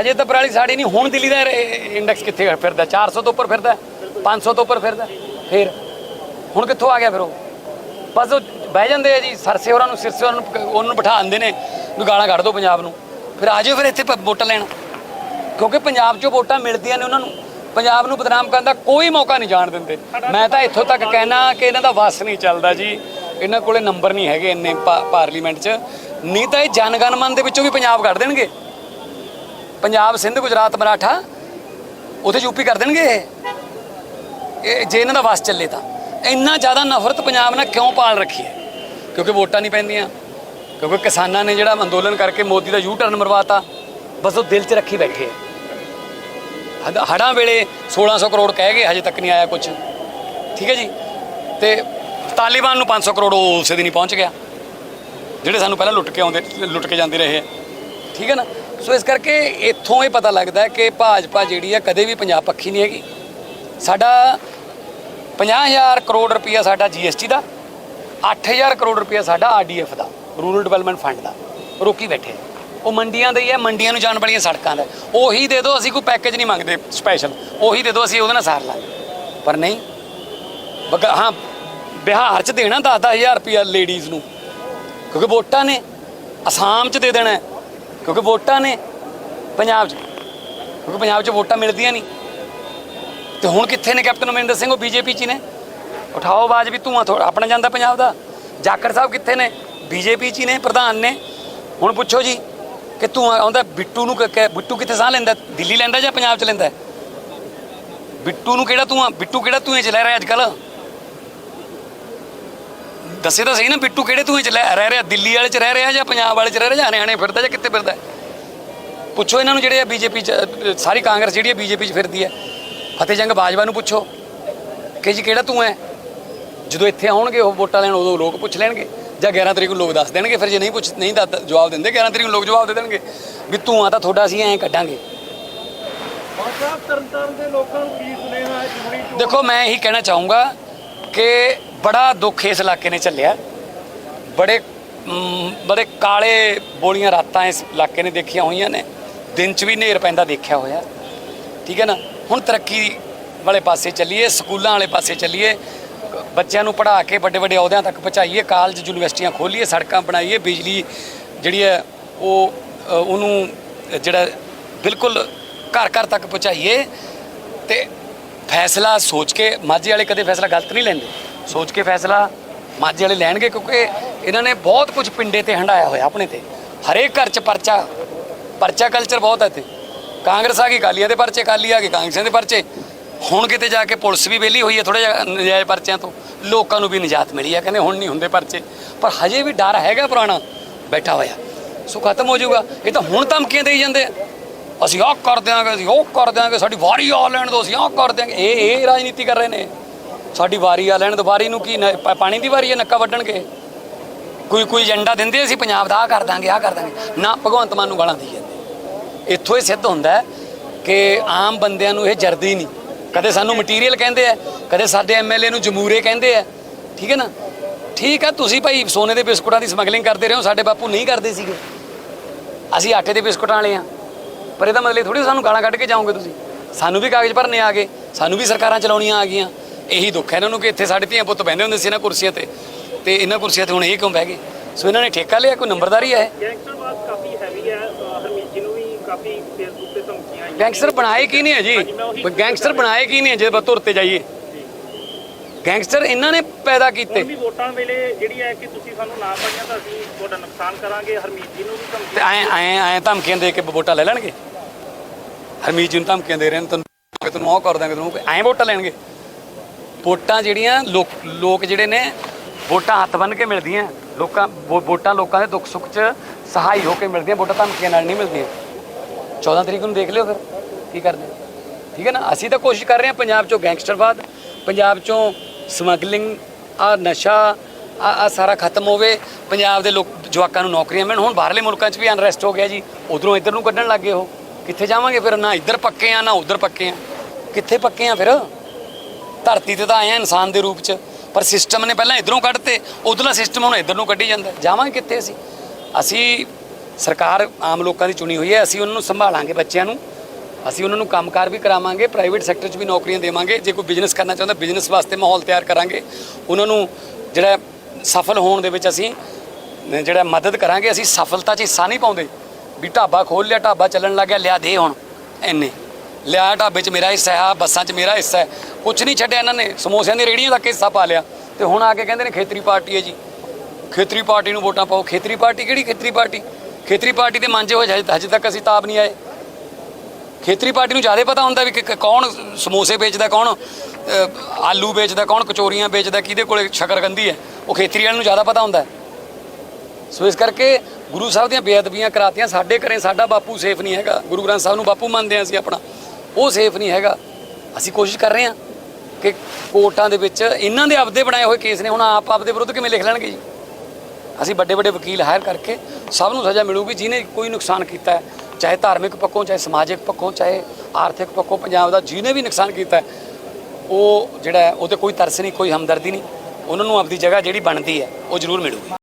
ਹਜੇ ਤਾਂ ਪਰਾਲੀ ਸਾੜੀ ਨਹੀਂ, ਹੁਣ ਦਿੱਲੀ ਦਾ ਇੰਡੈਕਸ ਕਿੱਥੇ ਫਿਰਦਾ? 400 ਤੋਂ ਉੱਪਰ ਫਿਰਦਾ? 500 ਤੋਂ ਉੱਪਰ ਫਿਰਦਾ? ਫਿਰ? ਹੁਣ ਕਿੱਥੋਂ ਆ ਗਿਆ ਫਿਰ ਉਹ? ਬਸ ਉਹ ਬਹਿ ਜਾਂਦੇ ਆ ਜੀ, ਸਰਸੇ ਹੋਰਾਂ ਨੂੰ, ਸਿਰਸੇ ਹੋਰਾਂ ਨੂੰ, ਉਹਨੂੰ ਬਿਠਾ ਦਿੰਦੇ ਨੇ, ਵੀ ਗਾਲਾਂ ਕੱਢ ਦਿਓ ਪੰਜਾਬ ਨੂੰ। ਫਿਰ ਆ ਜਾਓ ਫਿਰ ਇੱਥੇ ਪ- ਵੋਟਾਂ ਲੈਣ। ਕਿਉਂਕਿ ਪੰਜਾਬ 'ਚੋਂ ਵੋਟਾਂ ਮਿਲਦੀਆਂ ਨੇ ਉਹਨਾਂ ਨੂੰ। ਪੰਜਾਬ ਨੂੰ ਬਦਨਾਮ ਕਰਨ ਦਾ ਕੋਈ ਮੌਕਾ ਨਹੀਂ ਜਾਣ ਦਿੰਦੇ। ਮੈਂ ਤਾਂ ਇੱਥੋਂ ਤੱਕ ਕਹਿਣਾ ਕਿ ਇਹਨਾਂ ਦਾ ਵਸ ਨਹੀਂ ਚੱਲਦਾ ਜੀ। ਇਹਨਾਂ ਕੋਲੇ ਨੰਬਰ ਨਹੀਂ ਹੈਗੇ ਇੰਨੇ ਪਾ- ਪਾਰਲੀਮੈਂਟ 'ਚ। ਨਹੀਂ ਤਾਂ ਇਹ ਜਨਗਣ ਮਨ ਦੇ ਵਿੱਚੋਂ ਵੀ ਪੰਜਾਬ ਕੱਢ ਦੇਣਗੇ। ਪੰਜਾਬ, ਸਿੰਧ, ਗੁਜਰਾਤ, ਮਰਾਠਾ, ਉਥੇ ਯੂਪੀ ਕਰ ਦੇਣਗੇ ਇਹ? ਜੇ ਇਹਨਾਂ ਦਾ ਵਸ ਚੱਲੇ ਤਾਂ। ਇੰਨਾ ਜ਼ਿਆਦਾ ਨਫ਼ਰਤ ਪੰਜਾਬ ਨਾਲ ਕਿਉਂ ਪਾਲ ਰੱਖੀ ਹੈ? ਕਿਉਂਕਿ ਵੋਟਾਂ ਨਹੀਂ ਪੈਂਦੀਆਂ, ਕਿਉਂਕਿ ਕਿਸਾਨਾਂ ਨੇ ਜਿਹੜਾ ਅੰਦੋਲਨ ਕਰਕੇ ਮੋਦੀ ਦਾ ਯੂ ਟਰਨ ਮਰਵਾਤਾ, ਬਸ ਉਹ ਦਿਲ 'ਚ ਰੱਖੀ ਬੈਠੇ ਹੈ। ਹੜ- ਹੜ੍ਹਾਂ ਵੇਲੇ 1600 ਕਰੋੜ ਕਹਿ ਗਏ, ਹਜੇ ਤੱਕ ਨਹੀਂ ਆਇਆ ਕੁਝ ਠੀਕ ਹੈ ਜੀ? ਤੇ ਤਾਲਿਬਾਨ ਨੂੰ 500 ਕਰੋੜ ਉਹ ਉਸੇ ਦਿਨ ਹੀ ਪਹੁੰਚ ਗਿਆ। ਜਿਹੜੇ ਸਾਨੂੰ ਪਹਿਲਾਂ ਲੁੱਟ ਕੇ ਆਉਂਦੇ, ਲੁੱਟ ਕੇ ਜਾਂਦੇ ਰਹੇ ਆ ਠੀਕ ਹੈ ਨਾ? ਸੋ ਇਸ ਕਰਕੇ ਇੱਥੋਂ ਇਹ ਪਤਾ ਲੱਗਦਾ ਕਿ ਭਾਜਪਾ ਜਿਹੜੀ ਆ ਕਦੇ ਵੀ ਪੰਜਾਬ ਪੱਖੀ ਨਹੀਂ ਹੈਗੀ। ਸਾਡਾ 50000 ਕਰੋੜ ਰੁਪਈਆ ਸਾਡਾ ਜੀਐਸਟੀ ਦਾ 8000 ਕਰੋੜ ਰੁਪਈਆ ਸਾਡਾ ਆਰਡੀਐਫ ਦਾ ਰੂਰਲ ਡਿਵੈਲਪਮੈਂਟ ਫੰਡ ਦਾ। ਰੋਕੀ ਬੈਠੇ ਉਹ ਮੰਡੀਆਂ ਦਾ ਹੀ ਹੈ ਮੰਡੀਆਂ ਨੂੰ ਜਾਣ ਵਾਲੀਆਂ ਸੜਕਾਂ ਦਾ। ਉਹੀ ਦੇ ਦਿਓ, ਅਸੀਂ ਕੋਈ ਪੈਕੇਜ ਨਹੀਂ ਮੰਗਦੇ ਸਪੈਸ਼ਲ ਉਹੀ ਦੇ ਦਿਓ, ਅਸੀਂ ਉਹਦੇ ਨਾਲ ਸਾਰ ਲਾਂਗੇ। ਪਰ ਨਹੀਂ, ਬਗ ਹਾਂ, ਬਿਹਾਰ 'ਚ ਦੇਣਾ 10-10000 ਰੁਪਈਆ ਲੇਡੀਜ਼ ਨੂੰ। ਕਿਉਂਕਿ ਵੋਟਾਂ ਨੇ, ਅਸਾਮ 'ਚ ਦੇ ਦੇਣਾ ਕਿਉਂਕਿ ਵੋਟਾਂ ਨੇ ਪੰਜਾਬ 'ਚ। ਕਿਉਂਕਿ ਪੰਜਾਬ 'ਚ ਵੋਟਾਂ ਮਿਲਦੀਆਂ ਨਹੀਂ। ਤੇ ਹੁਣ ਕਿੱਥੇ ਨੇ ਕੈਪਟਨ ਅਮਰਿੰਦਰ ਸਿੰਘ, ਉਹ ਬੀਜੇਪੀ 'ਚ ਹੀ ਨੇ। ਉਠਾਓ ਆਵਾਜ਼ ਵੀ ਧੂਆਂ ਥੋੜਾ ਆਪਣਾ ਜਾਂਦਾ ਪੰਜਾਬ ਦਾ। ਜਾਖੜ ਸਾਹਿਬ ਕਿੱਥੇ ਨੇ? ਬੀਜੇਪੀ 'ਚ ਹੀ ਨੇ, ਪ੍ਰਧਾਨ ਨੇ। ਹੁਣ ਪੁੱਛੋ ਜੀ ਕਿ ਧੂਆਂ ਆਉਂਦਾ ਬਿੱਟੂ ਨੂੰ ਕ- ਕ- ਬਿੱਟੂ ਕਿੱਥੇ ਸਾਹ ਲੈਂਦਾ ਦਿੱਲੀ ਲੈਂਦਾ ਜਾਂ ਪੰਜਾਬ 'ਚ ਲੈਂਦਾ ਬਿੱਟੂ ਨੂੰ ਕਿਹੜਾ ਧੂਆਂ ਬਿੱਟੂ ਕਿਹੜਾ ਧੂਏ 'ਚ ਲੈ ਰਿਹਾ ਅੱਜ ਕੱਲ੍ਹ? ਦੱਸੇ ਤਾਂ ਸਹੀ ਨਾ ਬਿੱਟੂ ਕਿਹੜੇ ਧੂਏ 'ਚ ਰਹਿ ਰਿਹਾ? ਦਿੱਲੀ ਵਾਲੇ 'ਚ ਰਹਿ ਰਿਹਾ ਜਾਂ ਪੰਜਾਬ ਵਾਲੇ 'ਚ ਰਹਿ ਰਿਹਾ ਜਾਂ ਹਰਿਆਣੇ ਫਿਰਦਾ ਜਾਂ ਕਿੱਥੇ ਫਿਰਦਾ? ਪੁੱਛੋ ਇਹਨਾਂ ਨੂੰ ਜਿਹੜੇ ਆ ਬੀਜੇਪੀ 'ਚ ਸਾਰੀ ਕਾਂਗਰਸ ਜਿਹੜੀ ਹੈ ਬੀਜੇਪੀ 'ਚ ਫਿਰਦੀ ਹੈ ਫਤਿਹ ਜੰਗ ਬਾਜਵਾ ਨੂੰ ਪੁੱਛੋ ਕਿ ਜੀ ਕਿਹੜਾ ਤੂੰ ਹੈ? ਜਦੋਂ ਇੱਥੇ ਆਉਣਗੇ ਉਹ ਵੋਟਾਂ ਲੈਣ ਉਦੋਂ ਲੋਕ ਪੁੱਛ ਲੈਣਗੇ। ਜਾਂ 11 ਤਰੀਕ ਨੂੰ ਲੋਕ ਦੱਸ ਦੇਣਗੇ ਫਿਰ ਜੇ ਨਹੀਂ ਪੁੱਛ ਨਹੀਂ ਦੱਸ ਜਵਾਬ ਦਿੰਦੇ 11 ਤਰੀਕ ਨੂੰ ਲੋਕ ਜਵਾਬ ਦੇ ਦੇਣਗੇ ਵੀ ਤੂੰ ਆ ਤਾਂ ਤੁਹਾਡਾ ਅਸੀਂ ਐਂ ਕੱਢਾਂਗੇ। ਦੇਖੋ ਮੈਂ ਇਹੀ ਕਹਿਣਾ ਚਾਹੂੰਗਾ ਕਿ ਬੜਾ ਦੁੱਖ ਇਸ ਇਲਾਕੇ ਨੇ ਝੱਲਿਆ। ਬੜੇ ਬੜੇ ਕਾਲੇ ਬੋਲੀਆਂ ਰਾਤਾਂ ਇਸ ਇਲਾਕੇ ਨੇ ਦੇਖੀਆਂ ਹੋਈਆਂ ਨੇ। ਦਿਨ 'ਚ ਵੀ ਹਨੇਰ ਪੈਂਦਾ ਦੇਖਿਆ ਹੋਇਆ। ਠੀਕ ਹੈ ਨਾ? ਹੁਣ ਤਰੱਕੀ ਵਾਲੇ ਪਾਸੇ ਚੱਲੀਏ, ਸਕੂਲਾਂ ਵਾਲੇ ਪਾਸੇ ਚੱਲੀਏ। ਬੱਚਿਆਂ ਨੂੰ ਪੜ੍ਹਾ ਕੇ ਵੱਡੇ ਵੱਡੇ ਅਹੁਦਿਆਂ ਤੱਕ ਪਹੁੰਚਾਈਏ, ਕਾਲਜ, ਯੂਨੀਵਰਸਿਟੀਆਂ ਖੋਲੀਏ, ਸੜਕਾਂ ਬਣਾਈਏ, ਬਿਜਲੀ ਜਿਹੜੀ ਹੈ ਉਹ ਉਹਨੂੰ ਜਿਹੜਾ ਬਿਲਕੁਲ ਘਰ ਘਰ ਤੱਕ ਪਹੁੰਚਾਈਏ। ਤੇ ਫੈਸਲਾ ਸੋਚ ਕੇ, ਮਾਝੇ ਵਾਲੇ ਕਦੇ ਫੈਸਲਾ ਗਲਤ ਨਹੀਂ ਲੈਂਦੇ। ਸੋਚ ਕੇ ਫੈਸਲਾ ਮਾਝੇ ਵਾਲੇ ਲੈਣਗੇ ਕਿਉਂਕਿ ਇਹਨਾਂ ਨੇ ਬਹੁਤ ਕੁਝ ਪਿੰਡੇ ਤੇ ਹੰਡਾਇਆ ਹੋਇਆ ਆਪਣੇ ਤੇ। ਹਰੇਕ ਘਰ 'ਚ ਪਰਚਾ ਪਰਚਾ ਕਲਚਰ ਬਹੁਤ ਹੈ ਇੱਥੇ। ਕਾਂਗਰਸ ਆ ਗਈ, ਅਕਾਲੀਆਂ ਦੇ ਪਰਚੇ, ਅਕਾਲੀ ਆ ਗਏ ਕਾਂਗਰਸੀਆਂ ਦੇ ਪਰਚੇ। ਹੁਣ ਕਿਤੇ ਜਾ ਕੇ ਪੁਲਿਸ ਵੀ ਵਿਹਲੀ ਹੋਈ ਹੈ ਥੋੜਾ ਜਿਹਾ ਨਜਾਇਜ਼ ਪਰਚਿਆਂ ਤੋਂ। ਲੋਕਾਂ ਨੂੰ ਵੀ ਨਿਜਾਤ ਮਿਲੀ ਹੈ ਕਹਿੰਦੇ ਹੁਣ ਨਹੀਂ ਹੁੰਦੇ ਪਰਚੇ। ਪਰ ਹਜੇ ਵੀ ਡਰ ਹੈਗਾ ਪੁਰਾਣਾ, ਬੈਠਾ ਹੋਇਆ। ਸੋ ਖਤਮ ਹੋ ਜਾਊਗਾ। ਇਹ ਤਾਂ ਹੁਣ ਧਮਕੀਆਂ ਦੇਈ ਜਾਂਦੇ ਆ। ਅਸੀਂ ਆਹ ਕਰ ਦਿਆਂਗੇ, ਅਸੀਂ ਉਹ ਕਰ ਦਿਆਂਗੇ, ਸਾਡੀ ਵਾਰੀ ਆ ਲੈਣ ਦਿਓ, ਅਸੀਂ ਆਹ ਕਰ ਦਿਆਂਗੇ। ਇਹ ਇਹ ਰਾਜਨੀਤੀ ਕਰ ਰਹੇ ਨੇ। ਸਾਡੀ ਵਾਰੀ ਆ ਲੈਣ ਦੁਬਾਰੀ ਨੂੰ ਕੀ ਨ- ਪ- ਪਾਣੀ ਦੀ ਵਾਰੀ ਹੈ ਨੱਕਾ ਵੱਢਣਗੇ? ਕੋਈ ਕੋਈ ਏਜੰਡਾ ਦਿੰਦੇ ਅਸੀਂ ਪੰਜਾਬ ਦਾ ਆ ਕਰ ਦਾਂਗੇ ਆ ਕਰ ਦਾਂਗੇ। ਨਾ ਭਗਵੰਤ ਮਾਨ ਨੂੰ ਗਾਲਾਂ ਦੀ ਜਾਂਦੇ ਇੱਥੋਂ ਇਹ ਸਿੱਧ ਹੁੰਦਾ ਹੈ ਕਿ ਆਮ ਬੰਦਿਆਂ ਨੂੰ ਇਹ ਜਰਦੀ ਨਹੀਂ। ਕਦੇ ਸਾਨੂੰ ਮਟੀਰੀਅਲ ਕਹਿੰਦੇ ਆ, ਕਦੇ ਸਾਡੇ ਐਮਐਲਏ ਨੂੰ ਜਮੂਰੇ ਕਹਿੰਦੇ ਆ। ਠੀਕ ਹੈ ਨਾ? ਠੀਕ ਆ, ਤੁਸੀਂ ਭਾਈ ਸੋਨੇ ਦੇ ਬਿਸਕੁਟਾਂ ਦੀ ਸਮਗਲਿੰਗ ਕਰਦੇ ਰਹੇ ਹੋ, ਸਾਡੇ ਬਾਪੂ ਨਹੀਂ ਕਰਦੇ ਸੀਗੇ। ਅਸੀਂ ਆਟੇ ਦੇ ਬਿਸਕੁਟਾਂ ਵਾਲੇ ਆ। ਪਰ ਇਹਦਾ ਮਤਲਬ ਥੋੜੀ ਸਾਨੂੰ ਗਾਲਾਂ ਕੱਢ ਕੇ ਜਾਓਗੇ ਤੁਸੀਂ। ਸਾਨੂੰ ਵੀ ਕਾਗਜ਼ ਭਰਨੇ ਆ ਗਏ, ਸਾਨੂੰ ਵੀ ਸਰਕਾਰਾਂ ਚਲਾਉਣੀਆਂ ਆ ਗਈਆਂ। ਇਹੀ ਦੁੱਖ ਹੈ ਇਹਨਾਂ ਨੂੰ ਕਿ ਇੱਥੇ ਸਾਡੇ ਧੀਆਂ ਪੁੱਤ ਬਹਿੰਦੇ ਹੁੰਦੇ ਸੀ ਇਹਨਾਂ ਕੁਰਸੀਆਂ ਤੇ। ਤੇ ਇਹਨਾਂ ਕੁਰਸੀਆਂ ਤੇ ਹੁਣ ਇਹ ਕਿਉਂ ਬਹਿ ਗਏ? ਸੋ ਇਹਨਾਂ ਨੇ ਠੇਕਾ ਲਿਆ ਕੋਈ ਨੰਬਰਦਾਰੀ ਹੈ ਗੈਂਗਸਟਰਵਾਦ ਕਾਫੀ ਹੈਵੀ ਹੈ ਅ, ਹਰਮੀਤ ਜੀ ਨੂੰ ਵੀ ਕਾਫੀ ਫੇਸਬੁੱਕ ਤੇ ਧਮਕੀਆਂ ਆਈਆਂ। ਗੈਂਗਸਟਰ ਬਣਾਏ ਕੀ ਨਹੀਂ ਹੈ ਜੀ? ਗੈਂਗਸਟਰ ਬਣਾਏ ਕੀ ਨਹੀਂ ਹੈ ਜੇ ਬਸ ਤੁਰ ਤੇ ਜਾਈਏ। ਗੈਂਗਸਟਰ ਇਹਨਾਂ ਨੇ ਪੈਦਾ ਕੀਤੇ। ਵੀ ਵੋਟਾਂ ਵੇਲੇ ਜਿਹੜੀ ਹੈ ਕਿ ਤੁਸੀਂ ਸਾਨੂੰ ਨਾ ਪਾਈਆਂ ਤਾਂ ਅਸੀਂ ਤੁਹਾਡਾ ਨੁਕਸਾਨ ਕਰਾਂਗੇ। ਹਰਮੀਤ ਜੀ ਨੂੰ ਵੀ ਤੇ ਧਮਕੀ ਐ ਐ ਐ ਧਮਕੀਆਂ ਦੇ ਕੇ ਵੋਟਾਂ ਲੈ ਲੈਣਗੇ? ਹਰਮੀਤ ਜੀ ਨੂੰ ਧਮਕੀਆਂ ਦੇ ਰਹੇ ਨੇ ਤੈਨੂੰ ਤੈਨੂੰ ਉਹ ਕਰ ਦਾਂਗੇ ਤੈਨੂੰ ਐ ਵੋਟਾਂ ਲੈਣਗੇ। ਵੋਟਾਂ ਜਿਹੜੀਆਂ ਲੋਕ ਲੋਕ ਜਿਹੜੇ ਨੇ ਵੋਟਾਂ ਹੱਥ ਬੰਨ ਕੇ ਮਿਲਦੀਆਂ। ਲੋਕਾਂ ਵੋ- ਵੋਟਾਂ ਲੋਕਾਂ ਦੇ ਦੁੱਖ ਸੁੱਖ 'ਚ ਸਹਾਈ ਹੋ ਕੇ ਮਿਲਦੀਆਂ, ਵੋਟਾਂ ਧਮਕੀਆਂ ਨਾਲ ਨਹੀਂ ਮਿਲਦੀਆਂ। 14 ਤਰੀਕ ਨੂੰ ਦੇਖ ਲਿਓ ਫਿਰ ਕੀ ਕਰਦੇ। ਠੀਕ ਹੈ ਨਾ? ਅਸੀਂ ਤਾਂ ਕੋਸ਼ਿਸ਼ ਕਰ ਰਹੇ ਹਾਂ ਪੰਜਾਬ 'ਚੋਂ ਗੈਂਗਸਟਰਵਾਦ ਪੰਜਾਬ 'ਚੋਂ ਸਮਗਲਿੰਗ, ਆ ਨਸ਼ਾ, ਆ ਆ ਸਾਰਾ ਖਤਮ ਹੋਵੇ, ਪੰਜਾਬ ਦੇ ਲੋਕ, ਜਵਾਕਾਂ ਨੂੰ ਨੌਕਰੀਆਂ ਮਿਲਣ। ਹੁਣ ਬਾਹਰਲੇ ਮੁਲਕਾਂ 'ਚ ਵੀ ਅਨਰੈਸਟ ਹੋ ਗਿਆ ਜੀ। ਉਧਰੋਂ ਇੱਧਰ ਨੂੰ ਕੱਢਣ ਲੱਗ ਗਏ ਉਹ। ਕਿੱਥੇ ਜਾਵਾਂਗੇ ਫਿਰ? ਨਾ ਇੱਧਰ ਪੱਕੇ ਆ, ਨਾ ਉਧਰ ਪੱਕੇ ਆ। ਕਿੱਥੇ ਪੱਕੇ ਆ ਫਿਰ? ਧਰਤੀ ਤੇ ਤਾਂ ਆਏ ਆ ਇਨਸਾਨ ਦੇ ਰੂਪ 'ਚ, ਪਰ ਸਿਸਟਮ ਨੇ ਪਹਿਲਾਂ ਇਧਰੋਂ ਕੱਢਤੇ, ਉਧਰਲਾ ਸਿਸਟਮ ਹੁਣ ਇਧਰ ਨੂੰ ਕੱਢੀ ਜਾਂਦਾ। ਜਾਵਾਂਗੇ ਕਿੱਥੇ ਅਸੀਂ? ਅਸੀਂ ਸਰਕਾਰ ਆਮ ਲੋਕਾਂ ਦੀ ਚੁਣੀ ਹੋਈ ਹੈ, ਅਸੀਂ ਉਹਨਾਂ ਨੂੰ ਸੰਭਾਲਾਂਗੇ ਬੱਚਿਆਂ ਨੂੰ। ਅਸੀਂ ਉਹਨਾਂ ਨੂੰ ਕੰਮਕਾਰ ਵੀ ਕਰਾਵਾਂਗੇ ਪ੍ਰਾਈਵੇਟ ਸੈਕਟਰ 'ਚ ਵੀ ਨੌਕਰੀਆਂ ਦੇਵਾਂਗੇ। ਜੇ ਕੋਈ ਬਿਜ਼ਨਸ ਕਰਨਾ ਚਾਹੁੰਦਾ ਬਿਜ਼ਨਸ ਵਾਸਤੇ ਮਾਹੌਲ ਤਿਆਰ ਕਰਾਂਗੇ। ਉਹਨਾਂ ਨੂੰ ਜਿਹੜਾ ਸਫਲ ਹੋਣ ਦੇ ਵਿੱਚ ਅਸੀਂ ਜਿਹੜਾ ਮਦਦ ਕਰਾਂਗੇ, ਅਸੀਂ ਸਫਲਤਾ 'ਚ ਹਿੱਸਾ ਨਹੀਂ ਪਾਉਂਦੇ। ਵੀ ਢਾਬਾ ਖੋਲ ਲਿਆ, ਢਾਬਾ ਚੱਲਣ ਲੱਗ ਗਿਆ, ਲਿਆ ਦੇ ਹੁਣ, ਇੰਨੇ। ਲਿਆ ਢਾਬੇ 'ਚ ਮੇਰਾ ਹਿੱਸਾ ਹੈ ਬੱਸਾਂ 'ਚ ਮੇਰਾ ਹਿੱਸਾ ਹੈ। ਕੁਝ ਨਹੀਂ ਛੱਡਿਆ ਇਹਨਾਂ ਨੇ। ਸਮੋਸਿਆਂ ਦੀ ਰੇਹੜੀਆਂ ਤੱਕ ਹਿੱਸਾ ਪਾ ਲਿਆ। ਤੇ ਹੁਣ ਆ ਕੇ ਕਹਿੰਦੇ ਨੇ ਖੇਤਰੀ ਪਾਰਟੀ ਹੈ ਜੀ। ਖੇਤਰੀ ਪਾਰਟੀ ਨੂੰ ਵੋਟਾਂ ਪਾਓ। ਖੇਤਰੀ ਪਾਰਟੀ ਕਿਹੜੀ ਖੇਤਰੀ ਪਾਰਟੀ? ਖੇਤਰੀ ਪਾਰਟੀ ਦੇ ਮਨ 'ਚ ਹੋਏ ਹਜੇ ਤੱਕ ਅਸੀਂ ਤਾਬ ਨਹੀਂ ਆਏ। ਖੇਤਰੀ ਪਾਰਟੀ ਨੂੰ ਜ਼ਿਆਦਾ ਪਤਾ ਹੁੰਦਾ ਵੀ ਕਿ ਕੌਣ ਸਮੋਸੇ ਵੇਚਦਾ, ਕੌਣ ਆਲੂ ਵੇਚਦਾ, ਕੌਣ ਕਚੋਰੀਆਂ ਵੇਚਦਾ, ਕਿਹਦੇ ਕੋਲੇ ਸ਼ਕਰਗੰਦੀ ਹੈ। ਉਹ ਖੇਤਰੀ ਵਾਲਿਆਂ ਨੂੰ ਜ਼ਿਆਦਾ ਪਤਾ ਹੁੰਦਾ ਸੋ ਇਸ ਕਰਕੇ ਗੁਰੂ ਸਾਹਿਬ ਦੀਆਂ ਬੇਅਦਬੀਆਂ ਕਰਾਤੀਆਂ ਸਾਡੇ ਘਰੇ। ਸਾਡਾ ਬਾਪੂ ਸੇਫ ਨਹੀਂ ਹੈਗਾ। ਗੁਰੂ ਗ੍ਰੰਥ ਸਾਹਿਬ ਨੂੰ ਬਾਪੂ ਮੰਨਦੇ ਹਾਂ ਅਸੀਂ ਆਪਣਾ। ਉਹ ਸੇਫ ਨਹੀਂ ਹੈਗਾ। ਅਸੀਂ ਕੋਸ਼ਿਸ਼ ਕਰ ਰਹੇ ਹਾਂ ਕਿ ਕੋਰਟਾਂ ਦੇ ਵਿੱਚ ਇਹਨਾਂ ਦੇ ਆਪਦੇ ਬਣਾਏ ਹੋਏ ਕੇਸ ਨੇ ਹੁਣ ਆਪ ਆਪਦੇ ਵਿਰੁੱਧ ਕਿਵੇਂ ਲਿਖ ਲੈਣਗੇ ਜੀ? ਅਸੀਂ ਵੱਡੇ ਵੱਡੇ ਵਕੀਲ ਹਾਇਰ ਕਰਕੇ ਸਭ ਨੂੰ ਸਜ਼ਾ ਮਿਲੂਗੀ ਜਿਹਨੇ ਕੋਈ ਨੁਕਸਾਨ ਕੀਤਾ ਹੈ ਚਾਹੇ ਧਾਰਮਿਕ ਪੱਖੋਂ ਚਾਹੇ ਸਮਾਜਿਕ ਪੱਖੋਂ ਚਾਹੇ ਆਰਥਿਕ ਪੱਖੋਂ ਪੰਜਾਬ ਦਾ ਜਿਹਨੇ ਵੀ ਨੁਕਸਾਨ ਕੀਤਾ ਹੈ ਉਹ ਜਿਹੜਾ ਹੈ, ਉਹ ਤੇ ਕੋਈ ਤਰਸ ਨਹੀਂ ਕੋਈ ਹਮਦਰਦੀ ਨਹੀਂ। ਉਹਨਾਂ ਨੂੰ ਆਪਦੀ ਜਗ੍ਹਾ ਜਿਹੜੀ ਬਣਦੀ ਹੈ ਉਹ ਜ਼ਰੂਰ ਮਿਲੂਗੀ।